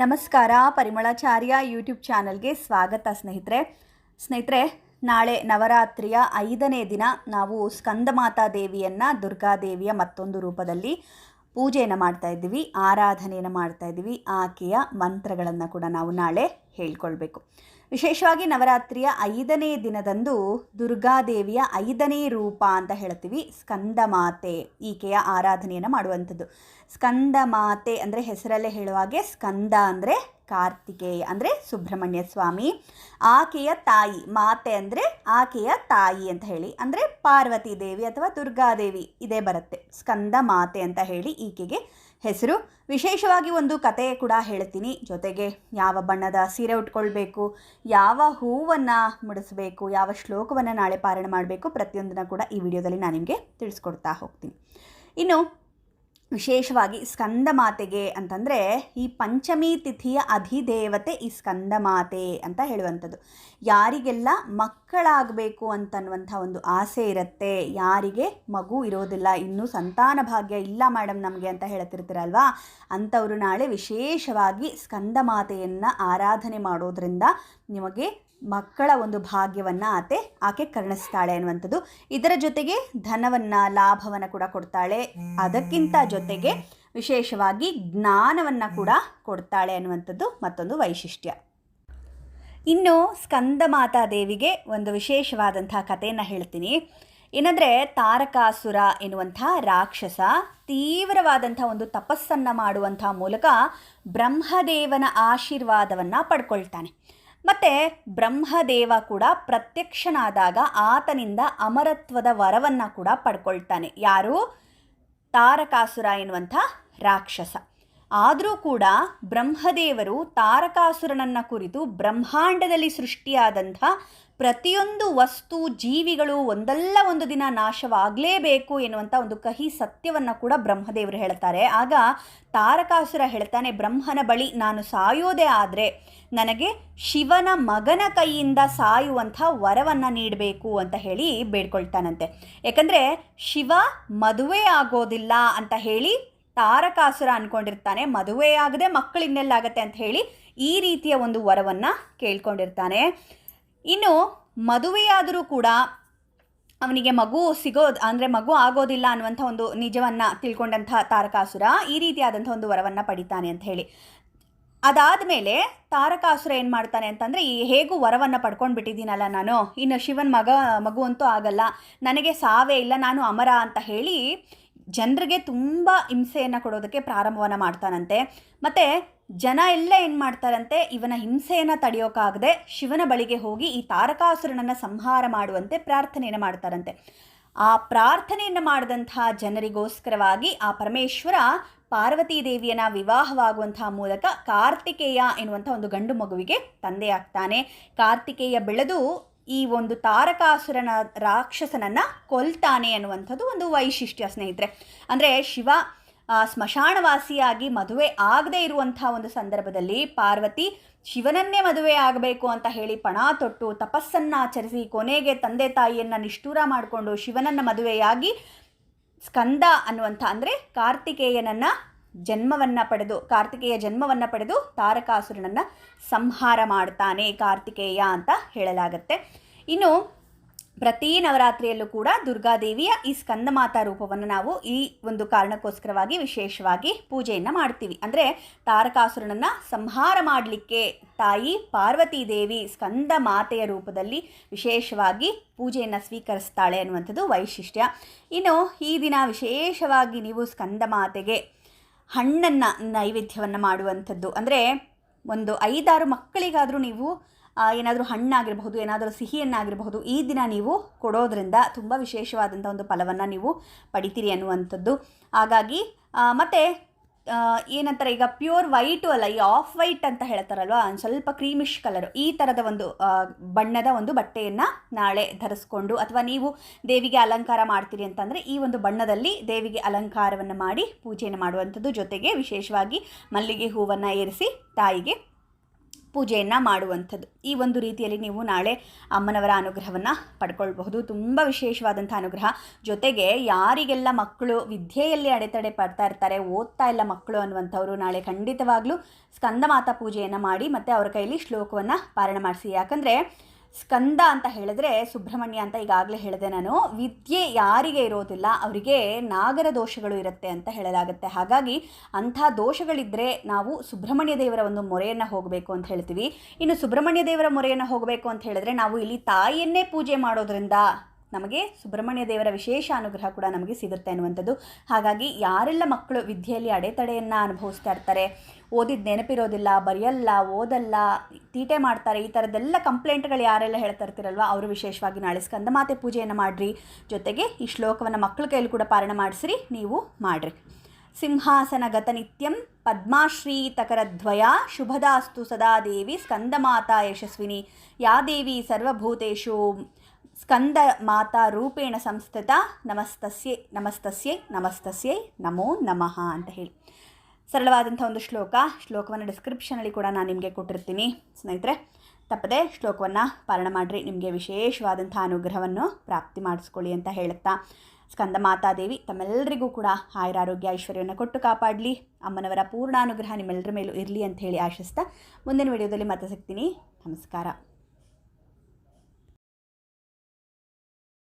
ನಮಸ್ಕಾರ, ಪರಿಮಳಾಚಾರ್ಯ ಯೂಟ್ಯೂಬ್ ಚಾನಲ್ಗೆ ಸ್ವಾಗತ ಸ್ನೇಹಿತರೆ. ಸ್ನೇಹಿತರೆ, ನಾಳೆ ನವರಾತ್ರಿಯ ಐದನೇ ದಿನ ನಾವು ಸ್ಕಂದಮಾತಾ ದೇವಿಯನ್ನು ದುರ್ಗಾದೇವಿಯ ಮತ್ತೊಂದು ರೂಪದಲ್ಲಿ ಪೂಜೆಯನ್ನು ಮಾಡ್ತಾ ಇದ್ದೀವಿ, ಆರಾಧನೆಯನ್ನು ಮಾಡ್ತಾ ಇದ್ದೀವಿ. ಆಕೆಯ ಮಂತ್ರಗಳನ್ನು ಕೂಡ ನಾವು ನಾಳೆ ಹೇಳ್ಕೊಳ್ಬೇಕು. ವಿಶೇಷವಾಗಿ ನವರಾತ್ರಿಯ ಐದನೇ ದಿನದಂದು ದುರ್ಗಾದೇವಿಯ ಐದನೇ ರೂಪ ಅಂತ ಹೇಳ್ತೀವಿ ಸ್ಕಂದಮಾತೆ ಈಕೆಯ ಆರಾಧನೆಯನ್ನು ಮಾಡುವಂಥದ್ದು. ಸ್ಕಂದಮಾತೆ ಅಂದರೆ ಹೆಸರಲ್ಲೇ ಹೇಳುವಾಗೆ ಸ್ಕಂದ ಅಂದರೆ ಕಾರ್ತಿಕೇಯ ಅಂದರೆ ಸುಬ್ರಹ್ಮಣ್ಯ ಸ್ವಾಮಿ, ಆಕೆಯ ತಾಯಿ, ಮಾತೆ ಅಂದರೆ ಆಕೆಯ ತಾಯಿ ಅಂತ ಹೇಳಿ, ಅಂದರೆ ಪಾರ್ವತಿ ದೇವಿ ಅಥವಾ ದುರ್ಗಾದೇವಿ ಇದೇ ಬರುತ್ತೆ. ಸ್ಕಂದ ಮಾತೆ ಅಂತ ಹೇಳಿ ಈಕೆಗೆ ಹೆಸರು. ವಿಶೇಷವಾಗಿ ಒಂದು ಕತೆ ಕೂಡ ಹೇಳ್ತೀನಿ. ಜೊತೆಗೆ ಯಾವ ಬಣ್ಣದ ಸೀರೆ ಉಟ್ಕೊಳ್ಬೇಕು, ಯಾವ ಹೂವನ್ನು ಮುಡಿಸ್ಬೇಕು, ಯಾವ ಶ್ಲೋಕವನ್ನು ನಾಳೆ ಪಾರಣ ಮಾಡಬೇಕು ಪ್ರತಿಯೊಂದನ್ನು ಕೂಡ ಈ ವಿಡಿಯೋದಲ್ಲಿ ನಾನು ನಿಮಗೆ ತಿಳಿಸ್ಕೊಡ್ತಾ ಹೋಗ್ತೀನಿ. ಇನ್ನು ವಿಶೇಷವಾಗಿ ಸ್ಕಂದ ಮಾತೆಗೆ ಅಂತಂದರೆ ಈ ಪಂಚಮಿ ತಿಥಿಯ ಅಧಿದೇವತೆ ಈ ಸ್ಕಂದ ಮಾತೆ ಅಂತ ಹೇಳುವಂಥದ್ದು. ಯಾರಿಗೆಲ್ಲ ಮಕ್ಕಳಾಗಬೇಕು ಅಂತನ್ನುವಂಥ ಒಂದು ಆಸೆ ಇರುತ್ತೆ, ಯಾರಿಗೆ ಮಗು ಇರೋದಿಲ್ಲ, ಇನ್ನೂ ಸಂತಾನ ಭಾಗ್ಯ ಇಲ್ಲ ಮೇಡಮ್ ನಮಗೆ ಅಂತ ಹೇಳ್ತಿರ್ತೀರಲ್ವಾ? ಅಂಥವರು ನಾಳೆ ವಿಶೇಷವಾಗಿ ಸ್ಕಂದ ಮಾತೆಯನ್ನು ಆರಾಧನೆ ಮಾಡೋದ್ರಿಂದ ನಿಮಗೆ ಮಕ್ಕಳ ಒಂದು ಭಾಗ್ಯವನ್ನು ಆತೆ, ಆಕೆ ಕರ್ಣಿಸ್ತಾಳೆ ಅನ್ನುವಂಥದ್ದು. ಇದರ ಜೊತೆಗೆ ಧನವನ್ನು, ಲಾಭವನ್ನು ಕೂಡ ಕೊಡ್ತಾಳೆ. ಅದಕ್ಕಿಂತ ಜೊತೆಗೆ ವಿಶೇಷವಾಗಿ ಜ್ಞಾನವನ್ನು ಕೂಡ ಕೊಡ್ತಾಳೆ ಅನ್ನುವಂಥದ್ದು ಮತ್ತೊಂದು ವೈಶಿಷ್ಟ್ಯ. ಇನ್ನು ಸ್ಕಂದ ಮಾತಾ ದೇವಿಗೆ ಒಂದು ವಿಶೇಷವಾದಂಥ ಕಥೆಯನ್ನು ಹೇಳ್ತೀನಿ. ಏನಂದರೆ ತಾರಕಾಸುರ ಎನ್ನುವಂಥ ರಾಕ್ಷಸ ತೀವ್ರವಾದಂಥ ಒಂದು ತಪಸ್ಸನ್ನು ಮಾಡುವಂಥ ಮೂಲಕ ಬ್ರಹ್ಮದೇವನ ಆಶೀರ್ವಾದವನ್ನು ಪಡ್ಕೊಳ್ತಾನೆ. ಮತ್ತು ಬ್ರಹ್ಮದೇವ ಕೂಡ ಪ್ರತ್ಯಕ್ಷನಾದಾಗ ಆತನಿಂದ ಅಮರತ್ವದ ವರವನ್ನು ಕೂಡ ಪಡ್ಕೊಳ್ತಾನೆ. ಯಾರು? ತಾರಕಾಸುರ ಎನ್ನುವಂಥ ರಾಕ್ಷಸ. ಆದರೂ ಕೂಡ ಬ್ರಹ್ಮದೇವರು ತಾರಕಾಸುರನನ್ನು ಕುರಿತು ಬ್ರಹ್ಮಾಂಡದಲ್ಲಿ ಸೃಷ್ಟಿಯಾದಂಥ ಪ್ರತಿಯೊಂದು ವಸ್ತು, ಜೀವಿಗಳು ಒಂದಲ್ಲ ಒಂದು ದಿನ ನಾಶವಾಗಲೇಬೇಕು ಎನ್ನುವಂಥ ಒಂದು ಕಹಿ ಸತ್ಯವನ್ನು ಕೂಡ ಬ್ರಹ್ಮದೇವರು ಹೇಳ್ತಾರೆ. ಆಗ ತಾರಕಾಸುರ ಹೇಳ್ತಾನೆ, ಬ್ರಹ್ಮನ ಬಳಿ ನಾನು ಸಾಯೋದೇ ಆದರೆ ನನಗೆ ಶಿವನ ಮಗನ ಕೈಯಿಂದ ಸಾಯುವಂಥ ವರವನ್ನು ನೀಡಬೇಕು ಅಂತ ಹೇಳಿ ಬೇಡ್ಕೊಳ್ತಾನಂತೆ. ಯಾಕಂದರೆ ಶಿವ ಮದುವೆ ಆಗೋದಿಲ್ಲ ಅಂತ ಹೇಳಿ ತಾರಕಾಸುರ ಅಂದ್ಕೊಂಡಿರ್ತಾನೆ ಮದುವೆ ಆಗದೆ ಮಕ್ಕಳು ಇನ್ನೆಲ್ಲಾಗತ್ತೆ ಅಂತ ಹೇಳಿ ಈ ರೀತಿಯ ಒಂದು ವರವನ್ನು ಕೇಳ್ಕೊಂಡಿರ್ತಾನೆ. ಇನ್ನು ಮದುವೆಯಾದರೂ ಕೂಡ ಅವನಿಗೆ ಮಗು ಸಿಗೋದು ಅಂದರೆ ಮಗು ಆಗೋದಿಲ್ಲ ಅನ್ನುವಂಥ ಒಂದು ನಿಜವನ್ನು ತಿಳ್ಕೊಂಡಂಥ ತಾರಕಾಸುರ ಈ ರೀತಿಯಾದಂಥ ಒಂದು ವರವನ್ನು ಪಡಿತಾನೆ ಅಂತ ಹೇಳಿ. ಅದಾದ ಮೇಲೆ ತಾರಕಾಸುರ ಏನು ಮಾಡ್ತಾನೆ ಅಂತಂದರೆ, ಈ ಹೇಗೂ ವರವನ್ನು ಪಡ್ಕೊಂಡು ಬಿಟ್ಟಿದ್ದೀನಲ್ಲ ನಾನು, ಇನ್ನು ಶಿವನ ಮಗ, ಮಗು ಅಂತೂ ಆಗಲ್ಲ, ನನಗೆ ಸಾವೇ ಇಲ್ಲ, ನಾನು ಅಮರ ಅಂತ ಹೇಳಿ ಜನರಿಗೆ ತುಂಬ ಹಿಂಸೆಯನ್ನು ಕೊಡೋದಕ್ಕೆ ಪ್ರಾರಂಭವನ್ನು ಮಾಡ್ತಾನಂತೆ. ಮತ್ತು ಜನ ಎಲ್ಲ ಏನು ಮಾಡ್ತಾರಂತೆ, ಇವನ ಹಿಂಸೆಯನ್ನು ತಡೆಯೋಕ್ಕಾಗದೆ ಶಿವನ ಬಳಿಗೆ ಹೋಗಿ ಈ ತಾರಕಾಸುರನನ್ನು ಸಂಹಾರ ಮಾಡುವಂತೆ ಪ್ರಾರ್ಥನೆಯನ್ನು ಮಾಡ್ತಾರಂತೆ. ಆ ಪ್ರಾರ್ಥನೆಯನ್ನು ಮಾಡಿದಂತಹ ಜನರಿಗೋಸ್ಕರವಾಗಿ ಆ ಪರಮೇಶ್ವರ ಪಾರ್ವತಿ ದೇವಿಯನ ವಿವಾಹವಾಗುವಂತಹ ಮೂಲಕ ಕಾರ್ತಿಕೇಯ ಎನ್ನುವಂಥ ಒಂದು ಗಂಡು ಮಗುವಿಗೆ ತಂದೆಯಾಗ್ತಾನೆ. ಕಾರ್ತಿಕೇಯ ಬೆಳೆದು ಈ ಒಂದು ತಾರಕಾಸುರನ ರಾಕ್ಷಸನನ್ನು ಕೊಲ್ತಾನೆ ಅನ್ನುವಂಥದ್ದು ಒಂದು ವೈಶಿಷ್ಟ್ಯ ಸ್ನೇಹಿತರೆ. ಅಂದರೆ ಶಿವ ಸ್ಮಶಾನವಾಸಿಯಾಗಿ ಮದುವೆ ಆಗದೇ ಇರುವಂಥ ಒಂದು ಸಂದರ್ಭದಲ್ಲಿ ಪಾರ್ವತಿ ಶಿವನನ್ನೇ ಮದುವೆ ಆಗಬೇಕು ಅಂತ ಹೇಳಿ ಪಣ ತೊಟ್ಟು ತಪಸ್ಸನ್ನು ಆಚರಿಸಿ ಕೊನೆಗೆ ತಂದೆ ತಾಯಿಯನ್ನು ನಿಷ್ಠೂರ ಮಾಡಿಕೊಂಡು ಶಿವನನ್ನು ಮದುವೆಯಾಗಿ ಸ್ಕಂದ ಅನ್ನುವಂಥ ಅಂದರೆ ಕಾರ್ತಿಕೇಯನನ್ನು ಜನ್ಮವನ್ನು ಪಡೆದು, ಕಾರ್ತಿಕೇಯ ಜನ್ಮವನ್ನು ಪಡೆದು ತಾರಕಾಸುರನನ್ನು ಸಂಹಾರ ಮಾಡ್ತಾನೆ ಕಾರ್ತಿಕೇಯ ಅಂತ ಹೇಳಲಾಗತ್ತೆ. ಇನ್ನು ಪ್ರತಿ ನವರಾತ್ರಿಯಲ್ಲೂ ಕೂಡ ದುರ್ಗಾದೇವಿಯ ಈ ಸ್ಕಂದಮಾತಾ ರೂಪವನ್ನು ನಾವು ಈ ಒಂದು ಕಾರಣಕ್ಕೋಸ್ಕರವಾಗಿ ವಿಶೇಷವಾಗಿ ಪೂಜೆಯನ್ನು ಮಾಡ್ತೀವಿ. ಅಂದರೆ ತಾರಕಾಸುರನನ್ನು ಸಂಹಾರ ಮಾಡಲಿಕ್ಕೆ ತಾಯಿ ಪಾರ್ವತಿ ದೇವಿ ಸ್ಕಂದ ಮಾತೆಯ ರೂಪದಲ್ಲಿ ವಿಶೇಷವಾಗಿ ಪೂಜೆಯನ್ನು ಸ್ವೀಕರಿಸ್ತಾಳೆ ಅನ್ನುವಂಥದ್ದು ವೈಶಿಷ್ಟ್ಯ. ಇನ್ನು ಈ ದಿನ ವಿಶೇಷವಾಗಿ ನೀವು ಸ್ಕಂದ ಮಾತೆಗೆ ಹಣ್ಣನ್ನು ನೈವೇದ್ಯವನ್ನು ಮಾಡುವಂಥದ್ದು. ಅಂದರೆ ಒಂದು ಐದಾರು ಮಕ್ಕಳಿಗಾದರೂ ನೀವು ಏನಾದರೂ ಹಣ್ಣಾಗಿರಬಹುದು, ಏನಾದರೂ ಸಿಹಿಯನ್ನಾಗಿರಬಹುದು, ಈ ದಿನ ನೀವು ಕೊಡೋದ್ರಿಂದ ತುಂಬ ವಿಶೇಷವಾದಂಥ ಒಂದು ಫಲವನ್ನು ನೀವು ಪಡಿತೀರಿ ಅನ್ನುವಂಥದ್ದು. ಹಾಗಾಗಿ ಮತ್ತು ಏನಂತಾರೆ, ಈಗ ಪ್ಯೂರ್ ವೈಟು ಅಲ್ಲ, ಈ ಆಫ್ ವೈಟ್ ಅಂತ ಹೇಳ್ತಾರಲ್ವ ಸ್ವಲ್ಪ ಕ್ರೀಮಿಶ್ ಕಲರು, ಈ ಥರದ ಒಂದು ಬಣ್ಣದ ಒಂದು ಬಟ್ಟೆಯನ್ನು ನಾಳೆ ಧರಿಸ್ಕೊಂಡು, ಅಥವಾ ನೀವು ದೇವಿಗೆ ಅಲಂಕಾರ ಮಾಡ್ತೀರಿ ಅಂತಂದರೆ, ಈ ಒಂದು ಬಣ್ಣದಲ್ಲಿ ದೇವಿಗೆ ಅಲಂಕಾರವನ್ನು ಮಾಡಿ ಪೂಜೆಯನ್ನು ಮಾಡುವಂಥದ್ದು ಜೊತೆಗೆ ವಿಶೇಷವಾಗಿ ಮಲ್ಲಿಗೆ ಹೂವನ್ನು ಏರಿಸಿ, ತಾಯಿಗೆ ಪೂಜೆಯನ್ನು ಮಾಡುವಂಥದ್ದು. ಈ ಒಂದು ರೀತಿಯಲ್ಲಿ ನೀವು ನಾಳೆ ಅಮ್ಮನವರ ಅನುಗ್ರಹವನ್ನು ಪಡ್ಕೊಳ್ಬಹುದು. ತುಂಬ ವಿಶೇಷವಾದಂಥ ಅನುಗ್ರಹ. ಜೊತೆಗೆ ಯಾರಿಗೆಲ್ಲ ಮಕ್ಕಳು ವಿದ್ಯೆಯಲ್ಲಿ ಅಡೆತಡೆ ಪಡ್ತಾ ಇರ್ತಾರೆ, ಓದ್ತಾ ಇಲ್ಲ ಮಕ್ಕಳು ಅನ್ನುವಂಥವ್ರು ನಾಳೆ ಖಂಡಿತವಾಗ್ಲೂ ಸ್ಕಂದಮಾತಾ ಪೂಜೆಯನ್ನು ಮಾಡಿ ಮತ್ತು ಅವರ ಕೈಲಿ ಶ್ಲೋಕವನ್ನು ಪಾರಣ ಮಾಡಿಸಿ. ಯಾಕಂದರೆ ಸ್ಕಂದ ಅಂತ ಹೇಳಿದ್ರೆ ಸುಬ್ರಹ್ಮಣ್ಯ ಅಂತ ಈಗಾಗಲೇ ಹೇಳಿದೆ ನಾನು. ವಿದ್ಯೆ ಯಾರಿಗೆ ಇರೋದಿಲ್ಲ, ಅವರಿಗೆ ನಾಗರ ದೋಷಗಳು ಇರುತ್ತೆ ಅಂತ ಹೇಳಲಾಗುತ್ತೆ. ಹಾಗಾಗಿ ಅಂಥ ದೋಷಗಳಿದ್ದರೆ ನಾವು ಸುಬ್ರಹ್ಮಣ್ಯ ದೇವರ ಒಂದು ಮೊರೆಯನ್ನು ಹೋಗಬೇಕು ಅಂತ ಹೇಳ್ತೀವಿ. ಇನ್ನು ಸುಬ್ರಹ್ಮಣ್ಯ ದೇವರ ಮೊರೆಯನ್ನು ಹೋಗಬೇಕು ಅಂತ ಹೇಳಿದ್ರೆ ನಾವು ಇಲ್ಲಿ ತಾಯಿಯನ್ನೇ ಪೂಜೆ ಮಾಡೋದ್ರಿಂದ ನಮಗೆ ಸುಬ್ರಹ್ಮಣ್ಯ ದೇವರ ವಿಶೇಷ ಅನುಗ್ರಹ ಕೂಡ ನಮಗೆ ಸಿಗುತ್ತೆ ಅನ್ನುವಂಥದ್ದು. ಹಾಗಾಗಿ ಯಾರೆಲ್ಲ ಮಕ್ಕಳು ವಿದ್ಯೆಯಲ್ಲಿ ಅಡೆತಡೆಯನ್ನು ಅನುಭವಿಸ್ತಾ ಇರ್ತಾರೆ, ಓದಿದ ನೆನಪಿರೋದಿಲ್ಲ, ಬರೆಯಲ್ಲ, ಓದಲ್ಲ, ತೀಟೆ ಮಾಡ್ತಾರೆ, ಈ ಥರದ್ದೆಲ್ಲ ಕಂಪ್ಲೇಂಟ್ಗಳು ಯಾರೆಲ್ಲ ಹೇಳ್ತಾ ಇರ್ತೀರಲ್ವ, ಅವರು ವಿಶೇಷವಾಗಿ ನಾಳೆ ಸ್ಕಂದಮಾತೆ ಪೂಜೆಯನ್ನು ಮಾಡಿರಿ. ಜೊತೆಗೆ ಈ ಶ್ಲೋಕವನ್ನು ಮಕ್ಕಳ ಕೈಯಲ್ಲಿ ಕೂಡ ಪಾರಣ ಮಾಡಿಸ್ರಿ, ನೀವು ಮಾಡಿರಿ. ಸಿಂಹಾಸನ ನಿತ್ಯಂ ಪದ್ಮಾಶ್ರೀತಕರದ್ವಯ ಶುಭದಾಸ್ತು ಸದಾ ದೇವಿ ಸ್ಕಂದಮಾತಾ ಯಶಸ್ವಿನಿ. ಯಾ ದೇವಿ ಸರ್ವಭೂತೇಷು ಸ್ಕಂದ ಮಾತಾ ರೂಪೇಣ ಸಂಸ್ಥಿತ ನಮಸ್ತಸ್ಯೆ ನಮಸ್ತಸ್ಯೆ ನಮಸ್ತಸ್ಯೆ, ನಮೋ ನಮಃ ಅಂತ ಹೇಳಿ. ಸರಳವಾದಂಥ ಒಂದು ಶ್ಲೋಕ. ಶ್ಲೋಕವನ್ನು ಡಿಸ್ಕ್ರಿಪ್ಷನಲ್ಲಿ ಕೂಡ ನಾನು ನಿಮಗೆ ಕೊಟ್ಟಿರ್ತೀನಿ. ಸ್ನೇಹಿತರೆ, ತಪ್ಪದೆ ಶ್ಲೋಕವನ್ನು ಪಾರಣ ಮಾಡಿರಿ. ನಿಮಗೆ ವಿಶೇಷವಾದಂಥ ಅನುಗ್ರಹವನ್ನು ಪ್ರಾಪ್ತಿ ಮಾಡಿಸ್ಕೊಳ್ಳಿ ಅಂತ ಹೇಳುತ್ತಾ. ಸ್ಕಂದ ಮಾತಾದೇವಿ ತಮ್ಮೆಲ್ಲರಿಗೂ ಕೂಡ ಆಯುರಾರೋಗ್ಯ, ಐಶ್ವರ್ಯವನ್ನು ಕೊಟ್ಟು ಕಾಪಾಡಲಿ. ಅಮ್ಮನವರ ಪೂರ್ಣಾನುಗ್ರಹ ನಿಮ್ಮೆಲ್ಲರ ಮೇಲೂ ಇರಲಿ ಅಂತ ಹೇಳಿ ಆಶಿಸ್ತಾ ಮುಂದಿನ ವಿಡಿಯೋದಲ್ಲಿ ಮತ್ತೆ ಸಿಗ್ತೀನಿ. ನಮಸ್ಕಾರ.